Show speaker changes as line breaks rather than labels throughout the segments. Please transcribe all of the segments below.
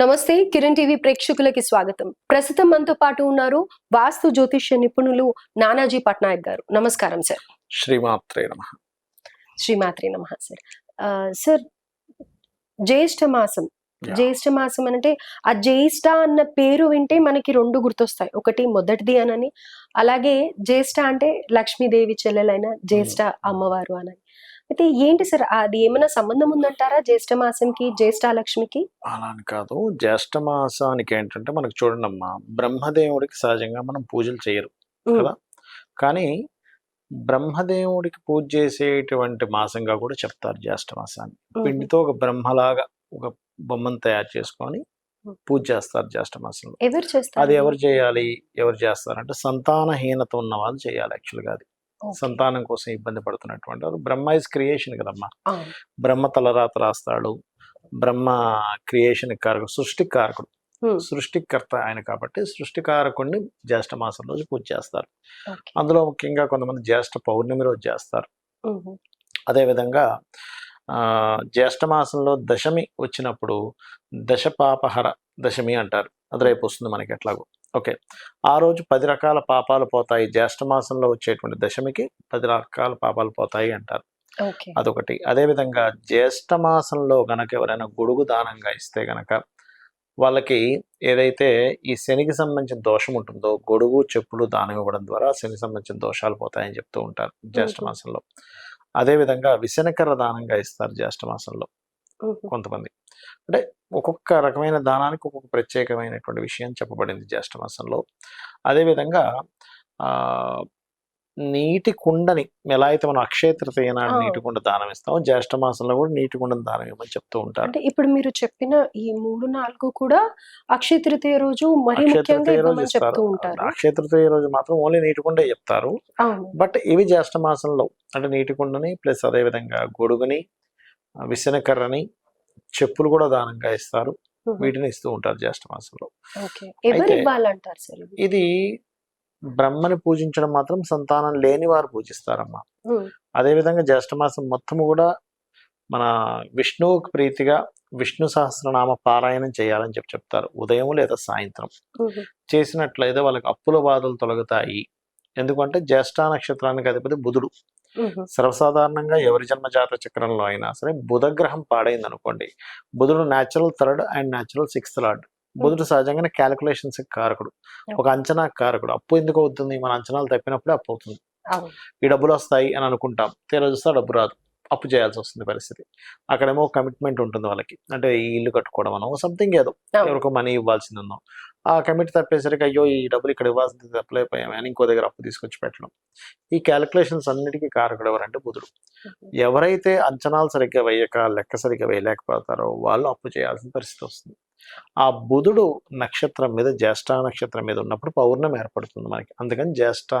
నమస్తే కిరణ్ టీవీ ప్రేక్షకులకి స్వాగతం. ప్రస్తుతం మనతో పాటు ఉన్నారు వాస్తు జ్యోతిష్య నిపుణులు నానాజీ పట్నాయక్ గారు. నమస్కారం సార్.
శ్రీమాత్రే నమ.
శ్రీమాత్రి నమ సార్. సార్ జ్యేష్ఠ మాసం. జ్యేష్ఠ మాసం అంటే ఆ జ్యేష్ఠ అన్న పేరు వింటే మనకి రెండు గుర్తొస్తాయి. ఒకటి మొదటిది అనని అలాగే జ్యేష్ఠ అంటే లక్ష్మీదేవి చెల్లెలైన జ్యేష్ఠ అమ్మవారు అని అయితే ఏంటి సార్? అది ఏమైనా సంబంధం ఉందంటారా జ్యేష్ఠ మాసంకి జ్యేష్ఠ లక్ష్మికి
అలా అని కాదు. జ్యేష్ఠ మాసానికి ఏంటంటే మనకు చూడండి అమ్మా బ్రహ్మదేవుడికి సహజంగా మనం పూజలు చేయరు కదా? కానీ బ్రహ్మదేవుడికి పూజ చేసేటువంటి మాసంగా కూడా చెప్తారు జ్యేష్ఠ మాసాన్ని పిండితో ఒక బ్రహ్మలాగా ఒక బొమ్మను తయారు చేసుకొని. పూజ చేస్తారు జ్యేష్ఠ మాసంలో
ఎవరు చేస్తారు?
అది ఎవరు చేయాలి? ఎవరు చేస్తారంటే సంతానహీనత ఉన్న వాళ్ళు చేయాలి యాక్చువల్గా అది. సంతానం కోసం ఇబ్బంది పడుతున్నటువంటి వారు. బ్రహ్మ ఇస్ క్రియేషన్ కదమ్మా. బ్రహ్మ తలరాత రాస్తాడు. బ్రహ్మ క్రియేషన్ కారకుడు సృష్టి కారకుడు. సృష్టికర్త ఆయన కాబట్టి సృష్టికారకుడిని జ్యేష్ఠ మాసం రోజు పూజ చేస్తారు. అందులో ముఖ్యంగా కొంతమంది జ్యేష్ఠ పౌర్ణమి రోజు చేస్తారు. అదేవిధంగా ఆ, జ్యేష్ఠ మాసంలో దశమి వచ్చినప్పుడు దశపాపహర దశమి అంటారు. అది రేపు వస్తుంది మనకి ఎట్లాగో. ఓకే. ఆ రోజు పది రకాల పాపాలు పోతాయి. జ్యేష్ఠ మాసంలో వచ్చేటువంటి దశమికి పది రకాల పాపాలు పోతాయి అంటారు. అదొకటి. అదేవిధంగా జ్యేష్ఠ మాసంలో గనక ఎవరైనా గొడుగు దానంగా ఇస్తే గనక వాళ్ళకి ఏదైతే ఈ శనికి సంబంధించిన దోషం ఉంటుందో గొడుగు చెప్పులు దానం ఇవ్వడం ద్వారా శనికి సంబంధించిన దోషాలు పోతాయని చెప్తూ ఉంటారు జ్యేష్ఠ. మాసంలో. అదేవిధంగా విసనకర్ర దానంగా ఇస్తారు జ్యేష్ఠ మాసంలో. కొంతమంది. అంటే ఒక్కొక్క రకమైన దానానికి ఒక్కొక్క ప్రత్యేకమైనటువంటి విషయం చెప్పబడింది జ్యేష్ఠ మాసంలో. అదేవిధంగా ఆ నీటి కుండని ఎలా అయితే మనం అక్షయ తృతీయ నాడు. నీటి కుండ దానం ఇస్తామో జ్యేష్ఠ మాసంలో కూడా నీటి కుండను దానం ఇవ్వమని చెప్తూ ఉంటారు.
అంటే ఇప్పుడు మీరు చెప్పిన ఈ మూడు నాలుగు కూడా అక్షయ తృతీయ రోజు మరీ
అక్షయ
ముఖ్యంగా
తృతీయ రోజు
ఇవ్వమని చెప్తూ ఉంటారు.
అక్షయ తృతీయ రోజు మాత్రం ఓన్లీ నీటి కుండే చెప్తారు. బట్ ఇవి జ్యేష్ఠ మాసంలో అంటే నీటి కుండని ప్లస్ అదే విధంగా గొడుగుని విసనకర్రని చెప్పులు కూడా దానంగా ఇస్తారు. వీటిని ఇస్తూ ఉంటారు జ్యేష్ఠ మాసంలో? ఇది బ్రహ్మని పూజించడం మాత్రం సంతానం లేని వారు పూజిస్తారమ్మా అదేవిధంగా జ్యేష్ఠ మాసం మొత్తము కూడా మన విష్ణువుకి ప్రీతిగా విష్ణు సహస్రనామ పారాయణం చేయాలని చెప్పి చెప్తారు ఉదయం లేదా సాయంత్రం. చేసినట్లయితే వాళ్ళకి అప్పుల బాధలు తొలగుతాయి ఎందుకంటే జ్యేష్ఠ నక్షత్రానికి అధిపతి బుధుడు. సర్వసాధారణంగా ఎవరి జన్మ జాతక చక్రంలో అయినా సరే బుధ గ్రహం పాడైంది అనుకోండి బుధుడు natural third and natural sixth lord బుధుడు సహజంగానే క్యాలిక్యులేషన్స్ కారకుడు. ఒక అంచనా కారకుడు. అప్పు ఎందుకు అవుతుంది? మన అంచనాలు తప్పినప్పుడే అప్పు అవుతుంది. ఈ డబ్బులు వస్తాయి అని అనుకుంటాం. తీరా చూస్తే డబ్బు రాదు. అప్పు చేయాల్సి వస్తుంది పరిస్థితి. అక్కడేమో కమిట్మెంట్ ఉంటుంది వాళ్ళకి. అంటే ఈ ఇల్లు కట్టుకోవడం అనో సంథింగ్ ఏదో. ఎవరికో మనీ ఇవ్వాల్సింది ఉందో. ఆ కమిట్ తప్పేసరికి అయ్యో ఈ డబ్బులు ఇక్కడ ఇవ్వాల్సింది తప్పలేకపోయాం అని ఇంకో దగ్గర అప్పు తీసుకొచ్చి పెట్టడం. ఈ క్యాలిక్యులేషన్స్ అన్నిటికీ కారకుడు ఎవరంటే బుధుడు. ఎవరైతే అంచనాలు సరిగ్గా వేయక లెక్క సరిగ్గా వేయలేకపోతారో వాళ్ళు అప్పు చేయాల్సిన పరిస్థితి వస్తుంది. ఆ బుధుడు నక్షత్రం మీద జ్యేష్ఠ నక్షత్రం మీద ఉన్నప్పుడు పౌర్ణమి ఏర్పడుతుంది మనకి. అందుకని జ్యేష్ఠ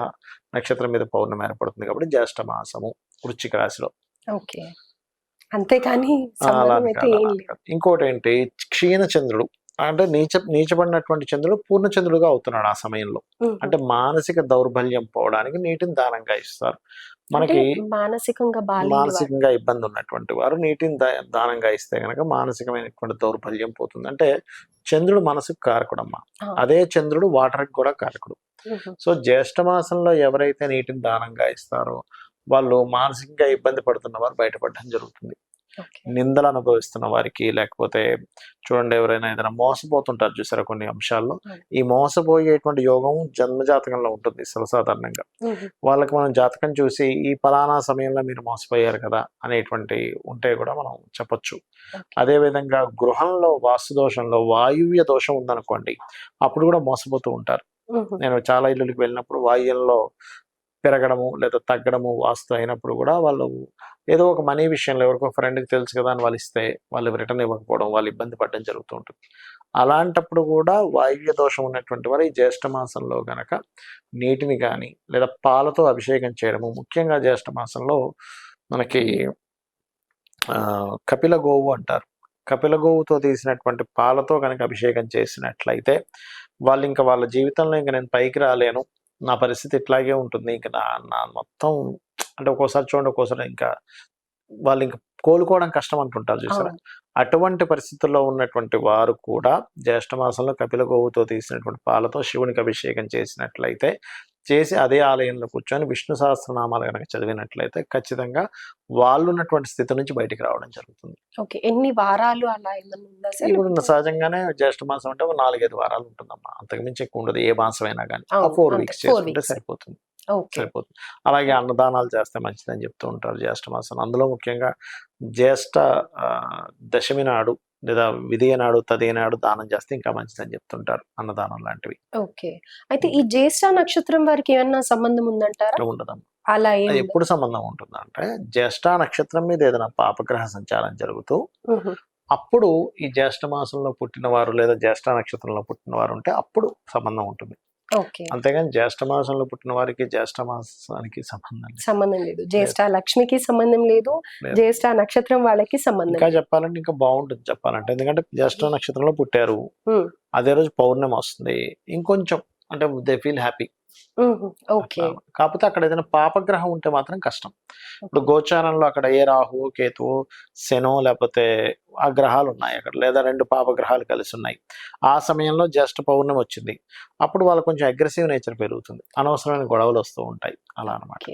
నక్షత్రం మీద పౌర్ణమి ఏర్పడుతుంది కాబట్టి జ్యేష్ఠ మాసము వృశ్చిక రాశిలో.
ఓకే. అంతేకాని.
ఇంకోటి ఏంటి క్షీణ చంద్రుడు అంటే నీచ నీచబడినటువంటి చంద్రుడు పూర్ణచంద్రుడుగా అవుతున్నాడు ఆ సమయంలో. అంటే మానసిక దౌర్బల్యం పోవడానికి నీటిని దానంగా ఇస్తారు. మనకి
మానసికంగా
మానసికంగా ఇబ్బంది ఉన్నటువంటి వారు నీటిని దానంగా ఇస్తే గనక మానసికమైనటువంటి దౌర్బల్యం పోతుంది. అంటే చంద్రుడు మనసుకు కారకుడు అమ్మా అదే చంద్రుడు వాటర్కి కూడా కారకుడు. సో జ్యేష్ఠ మాసంలో ఎవరైతే నీటిని దానంగా ఇస్తారో వాళ్ళు మానసికంగా ఇబ్బంది పడుతున్న వారు బయటపడడం జరుగుతుంది. నిందలు అనుభవిస్తున్న వారికి లేకపోతే చూడండి ఎవరైనా ఏదైనా మోసపోతుంటారు చూసారా కొన్ని అంశాల్లో. ఈ మోసపోయేటువంటి యోగం జన్మజాతకంలో ఉంటుంది సర్వసాధారణంగా. వాళ్ళకి మనం జాతకం చూసి ఈ ఫలానా సమయంలో మీరు మోసపోయారు కదా అనేటువంటి ఉంటే కూడా మనం చెప్పొచ్చు. అదే విధంగా గృహంలో వాస్తు దోషంలో వాయువ్య దోషం ఉందనుకోండి అప్పుడు కూడా మోసపోతూ ఉంటారు. నేను చాలా ఇళ్ళకి వెళ్ళినప్పుడు వాయువ్యంలో పెరగడము లేదా తగ్గడము వాస్తు అయినప్పుడు కూడా వాళ్ళు ఏదో ఒక మనీ విషయంలో ఎవరికో ఫ్రెండ్కి తెలుసు కదా అని వాళ్ళు ఇస్తే వాళ్ళు రిటర్న్ ఇవ్వకపోవడం వాళ్ళు ఇబ్బంది పడడం జరుగుతూ ఉంటుంది. అలాంటప్పుడు కూడా వాయువ్య దోషం ఉన్నటువంటి వారు ఈ జ్యేష్ఠ మాసంలో గనక నీటిని కానీ లేదా పాలతో అభిషేకం చేయడము ముఖ్యంగా జ్యేష్ఠ మాసంలో మనకి కపిల గోవు అంటారు. కపిల గోవుతో తీసినటువంటి పాలతో కనుక అభిషేకం చేసినట్లయితే వాళ్ళు ఇంకా వాళ్ళ జీవితంలో ఇంకా నేను పైకి రాలేను. నా పరిస్థితి ఇట్లాగే ఉంటుంది ఇంకా నా నా మొత్తం అంటే ఒక్కోసారి చూడండి ఒక్కోసారి ఇంకా వాళ్ళు ఇంకా కోలుకోవడం కష్టం అంటుంటారు చూసారా. అటువంటి పరిస్థితుల్లో ఉన్నటువంటి వారు కూడా జ్యేష్ఠ మాసంలో కపిల గోవుతో తీసినటువంటి పాలతో శివునికి అభిషేకం చేసినట్లయితే చేసి అదే ఆలయంలో కూర్చొని విష్ణు సహస్రనామాలు కనుక చదివినట్లయితే ఖచ్చితంగా వాళ్ళు ఉన్నటువంటి స్థితి నుంచి బయటికి రావడం జరుగుతుంది.
ఓకే. ఎన్ని వారాలు అలా
ఇప్పుడు సహజంగానే జ్యేష్ఠ మాసం అంటే నాలుగైదు వారాలు ఉంటుందమ్మా. అంతకుమించి ఎక్కువ ఉండదు. ఏ మాసం అయినా కానీ ఫోర్ వీక్స్ చేసుకుంటే. సరిపోతుంది. సరిపోతుంది. అలాగే అన్నదానాలు చేస్తే మంచిదని చెప్తూ ఉంటారు జ్యేష్ఠ మాసం. అందులో ముఖ్యంగా జ్యేష్ఠ దశమి నాడు లేదా విధియ నాడు తదియ నాడు దానం చేస్తే ఇంకా మంచిదని చెప్తుంటారు అన్నదానం లాంటివి.
ఓకే. అయితే ఈ జ్యేష్ఠ నక్షత్రం వారికి ఏమన్నా సంబంధం ఉందంటారా?
ఉండదమ్మా.
అలా
ఎప్పుడు సంబంధం ఉంటుందంటే జ్యేష్ఠ నక్షత్రం మీద ఏదైనా పాపగ్రహ సంచారం జరుగుతూ. అప్పుడు ఈ జ్యేష్ఠ మాసంలో పుట్టిన వారు లేదా జ్యేష్ఠ నక్షత్రంలో పుట్టిన వారు ఉంటే అప్పుడు సంబంధం ఉంటుంది. అంతేగాని జ్యేష్ఠ మాసంలో పుట్టిన వారికి జ్యేష్ఠ మాసానికి సంబంధం లేదు.
సంబంధం లేదు. జ్యేష్ఠ లక్ష్మికి సంబంధం లేదు. జ్యేష్ఠ నక్షత్రం వాళ్ళకి సంబంధం
ఇంకా. చెప్పాలంటే ఇంకా బాగుంటుంది చెప్పాలంటే. ఎందుకంటే జ్యేష్ఠ నక్షత్రంలో పుట్టారు. అదే రోజు పౌర్ణమి వస్తుంది. ఇంకొంచెం అంటే దే ఫీల్ హ్యాపీ.
ఓకే.
కాకపోతే అక్కడ ఏదైనా పాపగ్రహం ఉంటే మాత్రం కష్టం. ఇప్పుడు గోచారంలో అక్కడ ఏ రాహు కేతువు శనో లేకపోతే ఆ గ్రహాలు ఉన్నాయి అక్కడ లేదా రెండు పాపగ్రహాలు కలిసి ఉన్నాయి. ఆ సమయంలో జస్ట్ పౌర్ణమి వచ్చింది. అప్పుడు వాళ్ళకి కొంచెం అగ్రెసివ్ నేచర్ పెరుగుతుంది. అనవసరమైన గొడవలు వస్తూ ఉంటాయి. అలా అనమాట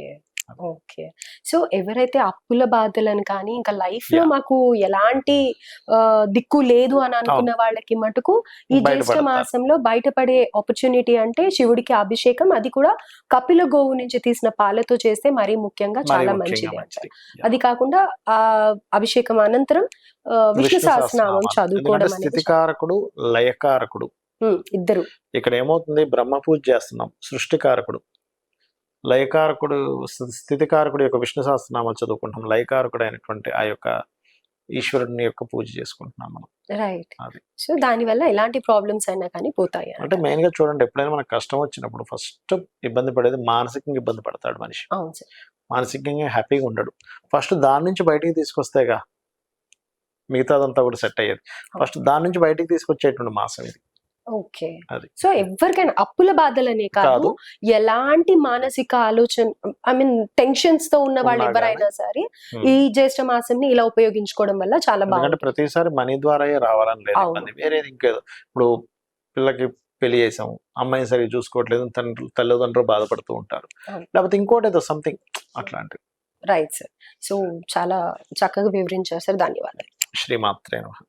ఓకే. సో ఎవరైతే అప్పుల బాధలను కానీ ఇంకా
లైఫ్లో.
మాకు ఎలాంటి దిక్కు లేదు అని అనుకున్న వాళ్ళకి మటుకు ఈ జ్యేష్ఠ. మాసంలో బయటపడే ఆపర్చునిటీ అంటే శివుడికి అభిషేకం. అది కూడా కపిల గోవు నుంచి తీసిన పాలతో చేస్తే మరీ ముఖ్యంగా చాలా మంచిది. అంటారు. అది కాకుండా ఆ అభిషేకం అనంతరం విష్ణు సహస్రనామం. చదువుకోవడం
స్థితికారకుడు లయకారకుడు
ఇద్దరు.
ఇక్కడ ఏమవుతుంది? బ్రహ్మ పూజ చేస్తున్నాం. సృష్టికారకుడు లయకారకుడు స్థి- స్థితికారకుడు యొక్క విష్ణు సహస్రనామాలు చదువుకుంటున్నాం లయకారకుడు అయినటువంటి ఆ యొక్క ఈశ్వరుని యొక్క పూజ చేసుకుంటున్నాం మనం.
రైట్. సో దాని వల్ల ఎలాంటి ప్రాబ్లమ్స్ అయినా కానీ పోతాయి అంట.
మెయిన్గా చూడండి ఎప్పుడైనా మనకు కష్టం వచ్చినప్పుడు ఫస్ట్ ఇబ్బంది పడేది మానసికంగా ఇబ్బంది పడతాడు మనిషి. మానసికంగా హ్యాపీగా ఉండడు. ఫస్ట్ దాని నుంచి బయటికి తీసుకొస్తేగా మిగతాదంతా కూడా సెట్ అయ్యేది. ఫస్ట్ దాని నుంచి బయటికి తీసుకొచ్చేటువంటి మాసం ఇది.
ఓకే. సో ఎవరికైనా అప్పుల బాధలనే కాదు ఎలాంటి మానసిక ఆలోచన ఐ మీన్ టెన్షన్స్తో ఉన్న వాళ్ళు ఎవరైనా సరే. ఈ జ్యేష్ఠ మాసంని ఇలా ఉపయోగించుకోవడం వల్ల చాలా బాగుంటుంది.
ప్రతిసారి మనీ ద్వారా రావాలని లేదు వేరేది ఇంకేదో ఇప్పుడు పిల్లకి పెళ్ళి చేసాము అమ్మాయిని సరిగ్గా చూసుకోవట్లేదు తండ్రులు తల్లిదండ్రులు బాధపడుతూ ఉంటారు. లేకపోతే ఇంకోటి ఏదో సంథింగ్ అట్లాంటివి
రైట్ సార్. సో చాలా చక్కగా వివరించారు సార్. ధన్యవాదాలు.
శ్రీమాత్రే నమః.